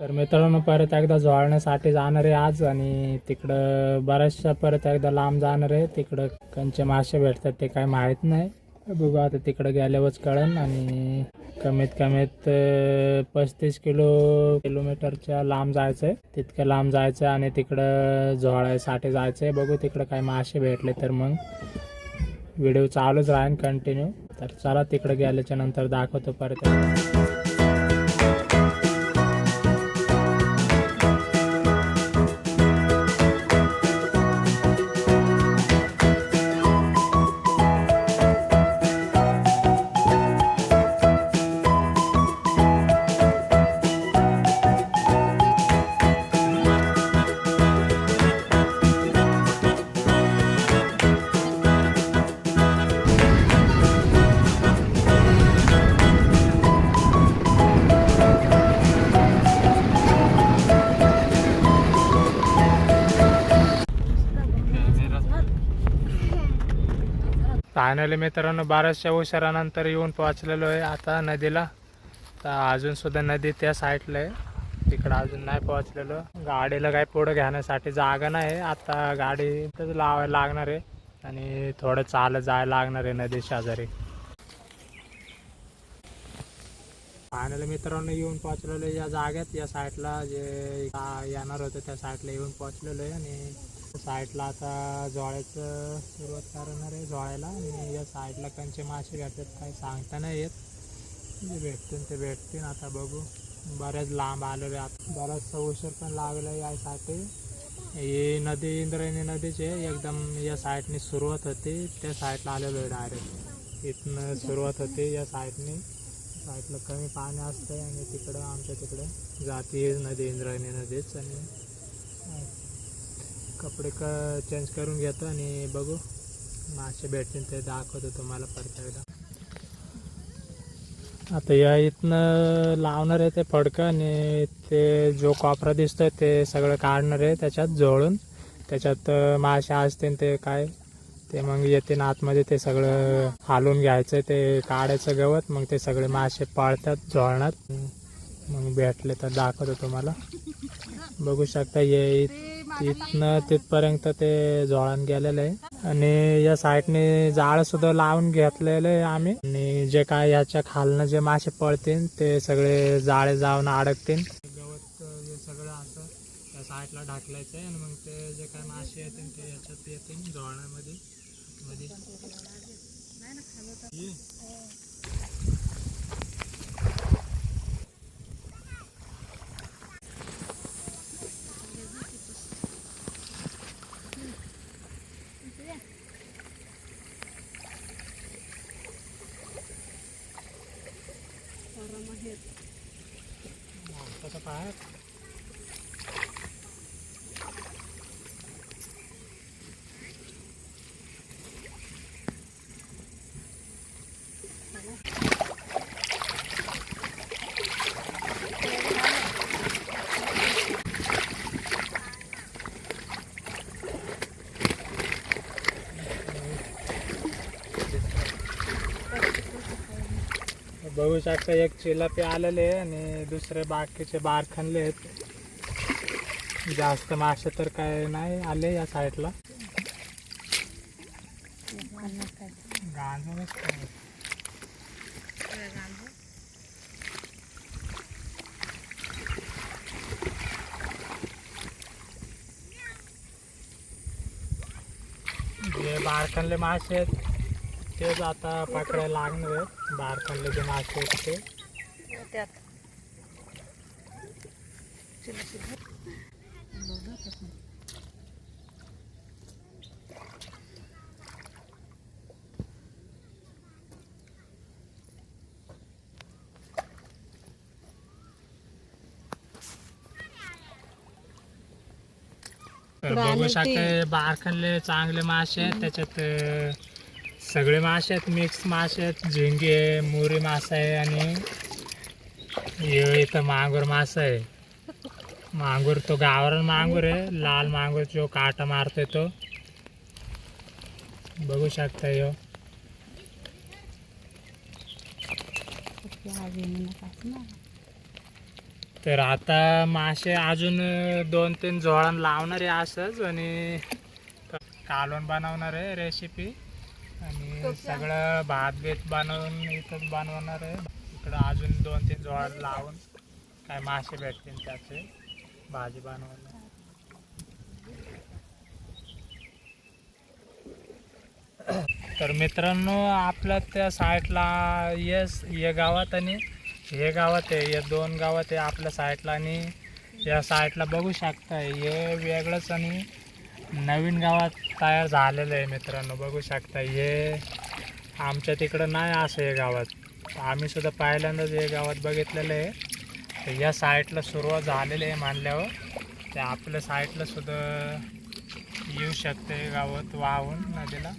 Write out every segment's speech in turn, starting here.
तर मित्रांनो परत एकदा झोळण्यासाठी जाणार आहे आज आणि तिकडं बऱ्याचशा परत एकदा लांब जाणार आहे. तिकडं कंचे मासे भेटतात ते काय माहीत नाही. बघू आता तिकडं गेल्यावरच कळेल आणि कमीत कमीत पस्तीस किलो किलोमीटरच्या लांब जायचं आहे तितकं लांब जायचं आहे आणि तिकडं झोळायसाठी जायचं आहे बघू तिकडं काय मासे भेटले तर मग. व्हिडिओ चालूच राहीन कंटिन्यू तर चला तिकडे गेल्याच्यानंतर दाखवतो परत फायनली मित्रांनो बाराशे उशिरानंतर येऊन पोहोचलेलो आहे आता नदीला. तर अजूनसुद्धा नदी त्या साईडला आहे. तिकडं अजून नाही पोहोचलेलो. गाडीला काही पुढं घेण्यासाठी जागा नाही. आता गाडी इथंच लावायला लागणार आहे आणि थोडं चालत जायला लागणार आहे नदी शेजारी. फायनल मित्रांनो येऊन पोहोचलेलो आहे या जागेत. या साईडला जे येणार होतं त्या साईडला येऊन पोहोचलेलो आहे आणि साईडला आता जोळ्याचं सुरुवात करणार आहे जोळ्याला आणि या साईडला कंचे मासे भेटतात काही सांगता नाही येत. जे भेटतील ते भेटतील. आता बघू. बऱ्याच लांब आलेले आता बराचसा उशीर पण लागला यासाठी ही नदी इंद्रायणी नदीची आहे. एकदम या साईडने सुरुवात होते. त्या साईडला आलेलो आहे डायरेक्ट इथनं सुरुवात होते या साईडने साईडला कमी पाणी असतं आणि तिकडं आमच्या तिकडं. जाती नदी इंद्रायणी नदीच आणि कपडे क चेंज करून घेतो आणि बघू. मासे भेटतील ते दाखवतो तुम्हाला परत एकदा. आता या इथनं लावणार आहे ते फडकं आणि ते जो कॉपरा दिसतोय ते सगळं काढणार आहे त्याच्यात जोळून. त्याच्यात मासे असतील ते काय ते मग येते आतमध्ये ते सगळं हालून घ्यायचं ते काढायचं गवत मग ते सगळे मासे पाळतात झोळणात मग भेटले तर दाखवतो तुम्हाला. बघू शकता ये इत- इथनं तिथपर्यंत ते झोळण गेलेलं आहे. आणि या साईडने जाळ सुद्धा लावून घेतलेलं आहे आम्ही. आणि जे काय याच्या खालनं जे मासे पळतील ते सगळे जाळे जाऊन अडकतील. गवत हे सगळं असं त्या साईडला ढाकलायचं आहे. आणि मग ते जे काय मासे येतील ते याच्यात येतील झोळण्यामध्ये. Para mahir. Wow, pasapahit. बघू शकता एक चिलापी आलेले आणि दुसरे बाकीचे बार खणले आहेत जास्त मासे तर काय नाही आले या साईडला गांजरच काय. जे बारखणले मासे आहेत तेच आता पकडायला लागणार आहेत. बारखणले जे मासे ते बघू शकता चांगले मासे त्याच्यात सगळे मासे आहेत मिक्स मासे आहेत झिंगे आहे मोरी मासा आहे आणि इथं मांगूर मासा आहे. मांगूर तो गावरान मांगूर आहे लाल मांगूर जो काटा मारतोय तो. बघू शकता यो. तर आता मासे अजून दोन तीन जोळण लावणार आहे असंच आणि कालवण बनवणार आहे रेसिपी आणि सगळं भात बीत बनवून इथंच बनवणार आहे. इकडं अजून दोन तीन जोळ लावून काय मासे भेटतील त्याचे भाजी बनवायला. तर मित्रांनो आपल्या त्या साईडला येस हे गावात आणि हे गावात आहे हे दोन गावात आहे आपल्या साईडला आणि या साईडला बघू शकता हे वेगळंच आणि नवीन गावात तयार झालेलं आहे मित्रांनो. बघू शकता हे आमच्या तिकडं नाही असं हे गावात. आम्ही सुद्धा पहिल्यांदाच हे गावात बघितलेलं आहे. तर या साईटला सुरुवात झालेली आहे मानल्यावर ते आपल्या साईटला सुद्धा येऊ शकते गावात वाहून नदीला.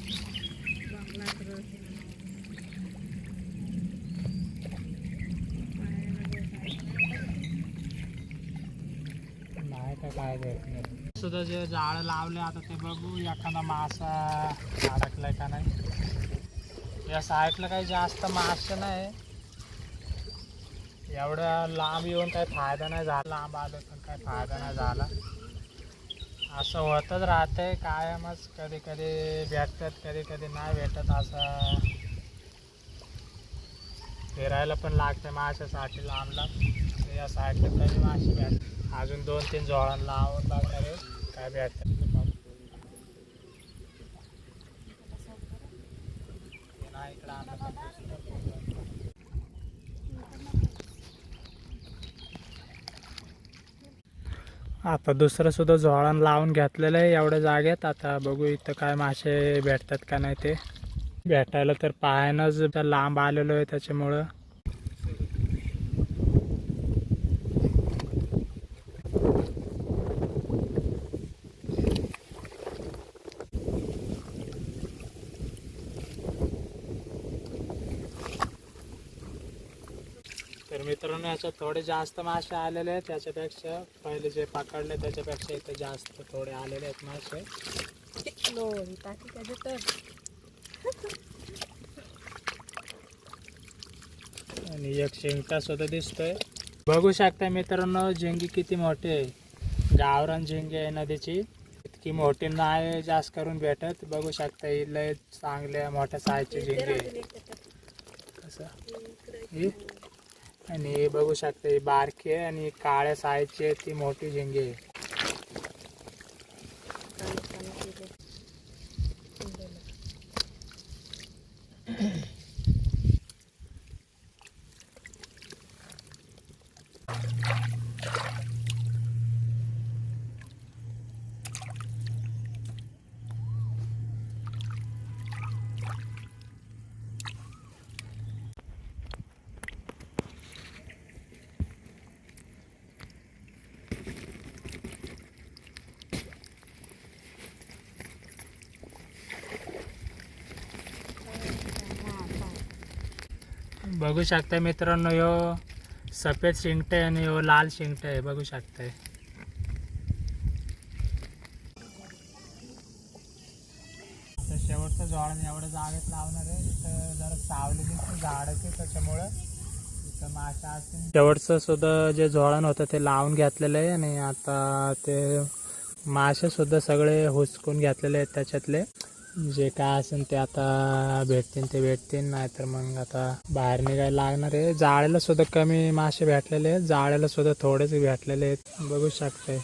नाही तर काय देत नाही सुद्धा जे जाळं लावले आता ते बघू एखादा मासा अडकलाय का नाही. या साईडला काही जास्त मासे नाही. एवढ्या लांब येऊन काही फायदा नाही झाला. लांब आलो पण काही फायदा नाही झाला. असं होतच राहतंय. कायमच कधी कधी भेटतात कधी कधी नाही भेटत असं. फिरायला पण लागते माशासाठी लांब लांब या साईडला कधी मासे भेट अजून दोन तीन जोळण लावून लागणार आहे काय आता दुसरं सुद्धा झोळण लावून घेतलेलं आहे एवढ्या जागेत. आता बघू इथं काय मासे भेटतात का नाही ते. भेटायला तर पायानंच लांब आलेलो आहे त्याच्यामुळं. तर मित्रांनो याच्यात थोडे जास्त मासे आलेले आहेत. त्याच्यापेक्षा पहिले जे पकडले त्याच्यापेक्षा इथे जास्त थोडे आलेले आहेत मासे. टाकी तर आणि एक शिंका सुद्धा दिसतोय. बघू शकता मित्रांनो झिंगी किती मोठी आहे. गावरान झिंगी आहे नदीची. इतकी मोठी नाही जास्त करून भेटत. बघू शकता ही लय चांगल्या मोठ्या साईजची झिंगी आहे. कसं? ही? आणि हे बघू शकता ही बारकी आहे आणि काळ्या साईजची आहे ती मोठी झिंगे आहे. बघू शकता मित्रांनो ह्यो सफेद शिंगट आहे आणि ह्यो लाल शिंगट आहे बघू शकताय. आता शेवटचं झाड एवढं जागेत लावणार आहे इथं जरा सावली झाड ते त्याच्यामुळं. इथं माशा असतील. शेवटचं सुद्धा जे झोळण होतं ते लावून घेतलेलं आहे आणि आता ते मासे सुद्धा सगळे हुसकून घेतलेले आहेत त्याच्यातले. जे काय असेल ते आता भेटतील ते भेटतील. नाहीतर मग आता बाहेर निघायला लागणार आहे. जाळ्याला सुद्धा कमी मासे भेटलेले आहेत. जाळ्याला सुद्धा थोडेच भेटलेले आहेत. बघू शकते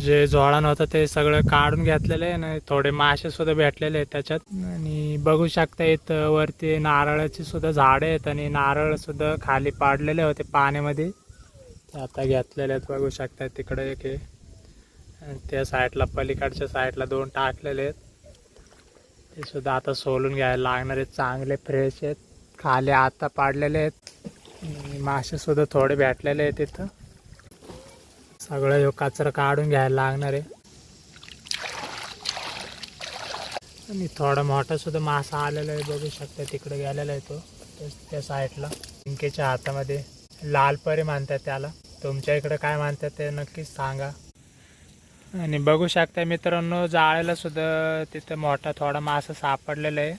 जे जोळण होतं ते सगळं काढून घेतलेलं आहे आणि थोडे मासे सुद्धा भेटलेले आहेत त्याच्यात. आणि बघू शकता इथं वरती नारळाची सुद्धा झाडं आहेत आणि नारळ सुद्धा खाली पाडलेले होते पाण्यामध्ये. ते आता घेतलेले आहेत बघू शकता तिकडे एक आणि त्या साईडला पलीकडच्या साईडला दोन टाकलेले आहेत. ते सुद्धा आता सोलून घ्यायला लागणारे चांगले फ्रेश आहेत. खाली आता पाडलेले आहेत. आणि मासे सुद्धा थोडे भेटलेले आहेत तिथं सगळं ह्यो कचरा काढून घ्यायला लागणार आहे. आणि थोडा मोठा सुद्धा मासा आलेला आहे बघू शकता तिकडे गेलेला आहे तो त्या- साईडला. पिंकेच्या हातामध्ये लाल परी मानतात त्याला. तुमच्या इकडे काय म्हणतात ते नक्कीच सांगा. आणि बघू शकता मित्रांनो जाळ्याला सुद्धा तिथं मोठा थोडा मासा सापडलेला आहे.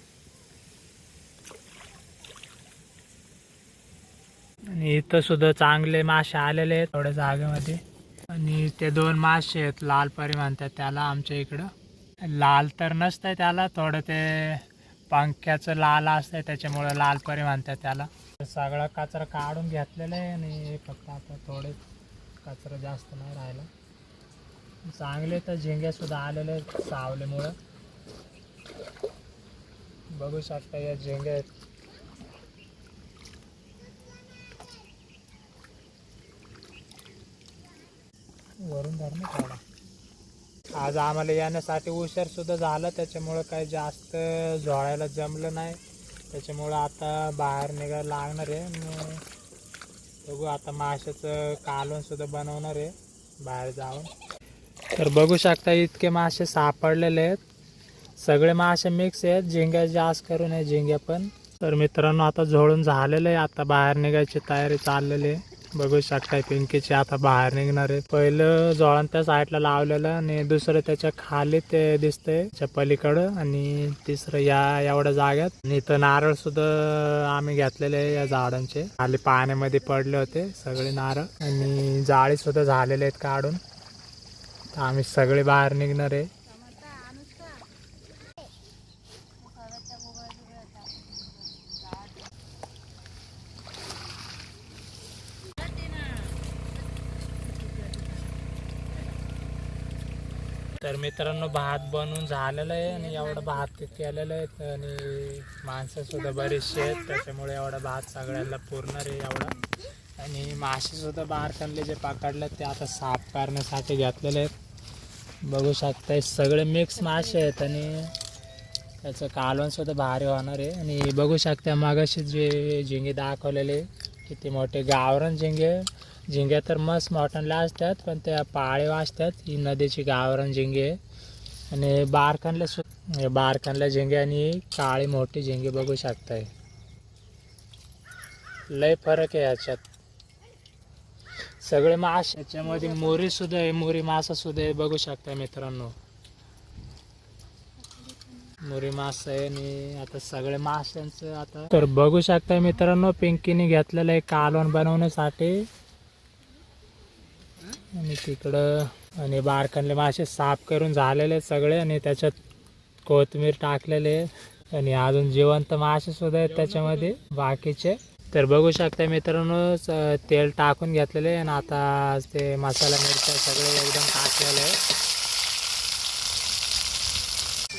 आणि इथं सुद्धा चांगले मासे आलेले आहेत थोड्या जागेमध्ये. आणि ते दोन मासे आहेत लाल परी म्हणतात त्याला आमच्या इकडं. लाल तर नसतंय त्याला थोडं ते पंख्याचं लाल असतंय त्याच्यामुळं लाल परी म्हणतात त्याला. सगळा कचरा काढून घेतलेला आहे आणि फक्त आता थोडे कचरा जास्त नाही राहिला. चांगले तर झिंगे आलेले आहेत सावलीमुळं. बघू शकता या झेंग्या वरून धरणं ना आज आम्हाला येण्यासाठी उशीर सुद्धा झाला त्याच्यामुळं काही जास्त झोळायला जमलं नाही. त्याच्यामुळं आता बाहेर निघायला लागणार आहे. बघू आता माशाचं कालवण सुद्धा बनवणार आहे बाहेर जाऊन. तर बघू शकता इतके मासे सापडलेले आहेत. सगळे मासे मिक्स आहेत. झिंग्या जास्त करून आहे झिंग्या पण. तर मित्रांनो आता झोळून झालेलं आहे. आता बाहेर निघायची तयारी चाललेली आहे. बघू शकताय पिंकीची आता बाहेर निघणार आहे. पहिलं जोळण त्या साईडला लावलेलं आणि दुसरं त्याच्याखाली ते दिसतंय त्याच्या पलीकडं आणि तिसरं या एवढ्या जाग्यात. आणि इथं नारळ सुद्धा आम्ही घेतलेले आहे या झाडांचे. खाली पाण्यामध्ये पडले होते सगळे नारळ. आणि जाळी सुद्धा झालेले आहेत काढून. आम्ही सगळे बाहेर निघणार आहे. तर मित्रांनो भात बनवून झालेलं आहे आणि एवढं भात केलेलं आहे आणि माणसंसुद्धा बरेचसे बरीचशी आहेत. त्याच्यामुळे एवढा भात सगळ्याला पुरणार आहे एवढा. आणि मासेसुद्धा बाहेर बारकांले जे पकडले ते आता साफ करण्यासाठी घेतलेले आहेत. बघू शकता सगळे मिक्स मासे आहेत आणि त्याचं कालवणसुद्धा भारी होणार आहे. आणि बघू शकता मागाशी जे झिंगे दाखवलेले किती मोठे गावरान झिंगे. झिंग्या तर मस्त मॉटनला असतात पण त्या पाळीव असतात. ही नदीची गावरान झिंगे. आणि बारकांले सु हे झिंगे आणि काळी मोठी झिंगे बघू शकताय. लय फरक आहे याच्यात. सगळे मास याच्यामध्ये मोरी सुद्धा आहे मोरी मासा सुद्धा आहे बघू शकता मित्रांनो. मोरी मास आहे आणि आता सगळे माशांचं आता तर बघू शकता मित्रांनो पिंकीने घेतलेलं आहे कालवण बनवण्यासाठी. आणि तिकडं आणि बारकांले मासे साफ करून झालेले आहेत सगळे आणि त्याच्यात कोथिंबीर टाकलेले आणि अजून जिवंत मासे सुद्धा आहेत त्याच्यामध्ये बाकीचे. तर बघू शकता मित्रांनो तेल टाकून घेतलेले आणि आता ते मसाला मिरच्या सगळे एकदम टाकलेले आहे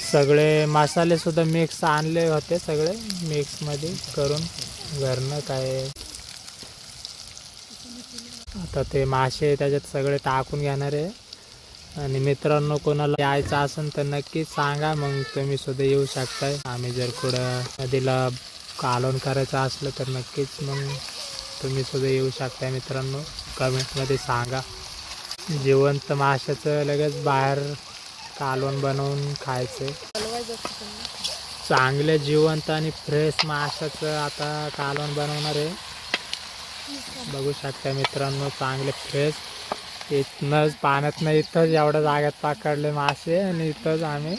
सगळे मसाले सुद्धा मिक्स आणले होते सगळे मिक्समध्ये करून घरनं काय आता ते मासे त्याच्यात सगळे टाकून घेणार आहे. आणि मित्रांनो कोणाला यायचं असेल तर नक्कीच सांगा. मग तुम्ही सुद्धा येऊ शकताय. आम्ही जर कुठं नदीला कालवण करायचं असलं तर नक्कीच मग तुम्ही सुद्धा येऊ शकताय मित्रांनो. कमेंटमध्ये सांगा. जिवंत माशाचं लगेच बाहेर कालवण बनवून खायचं चांगले जिवंत आणि फ्रेश माशाचं आता कालवण बनवणार आहे. बघू शकता मित्रांनो चांगले फ्रेश इथनंच पाण्यात नाही इथंच एवढ्या जाग्यात पकडले मासे आणि इथंच आम्ही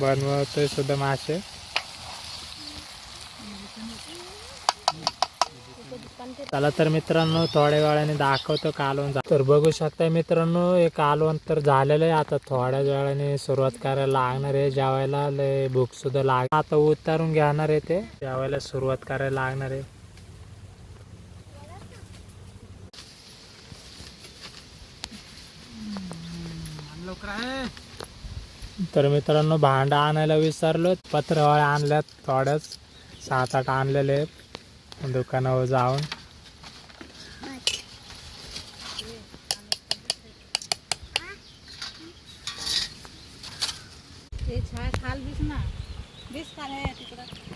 बनवतोय सुद्धा मासे. चला तर मित्रांनो थोड्या वेळाने दाखवतो कालवण तर बघू शकता मित्रांनो हे कालवण तर झालेलं आहे. आता थोड्या वेळाने सुरुवात करायला लागणार आहे. जेवायला लय भूक सुद्धा लाग आता उतारून घेणार आहे ते. जेवायला सुरुवात करायला लागणार आहे. तर मित्रांनो भांडं आणायला विसरलो पत्रावळ्या आणल्यात थोड्याच सात आठ आणलेले दुकानावर जाऊन. खाल बीस ना. बीस खाल आहे तिकडं.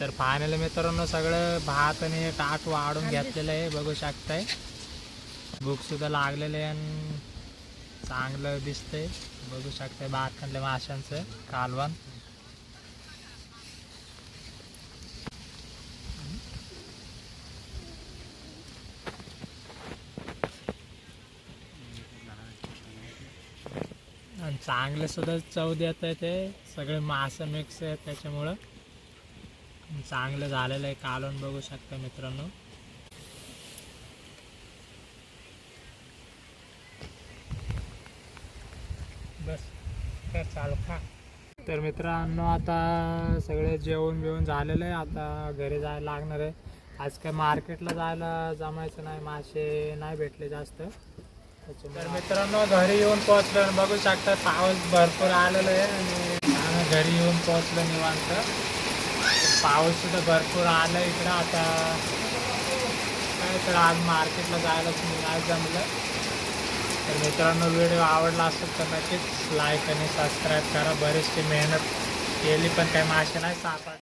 तर फायनल मित्रांनो सगळं भात आणि ताट वाढून घेतलेलं आहे बघू शकताय. भूक सुद्धा लागलेलं आहे आणि चांगलं दिसतंय. बघू शकताय भात आणलं माशांचं कालवण. आणि चांगले सुद्धा चव देत आहे ते सगळे मासे मिक्स आहेत त्याच्यामुळं. चांगलं झालेलं आहे कालवण बघू शकता मित्रांनो. बस तर चालू खा. तर मित्रांनो आता सगळे जेवण बिवून झालेलं आहे आता घरी जायला लागणार आहे. आज काय मार्केटला जायला जमायचं नाही मासे नाही भेटले जास्त. तर मित्रांनो घरी येऊन पोहोचलं बघू शकता पाऊस भरपूर आलेलं आहे आणि घरी येऊन पोहोचलं निवांत. पाऊस सुद्धा भरपूर आलं इकडं आता. काय तर आज मार्केटला जायलाच नाही जमलं. तर मित्रांनो व्हिडिओ आवडला असेल तर नक्कीच लाईक आणि सबस्क्राईब करा. बरीचशी मेहनत केली पण काही मासे नाही सापड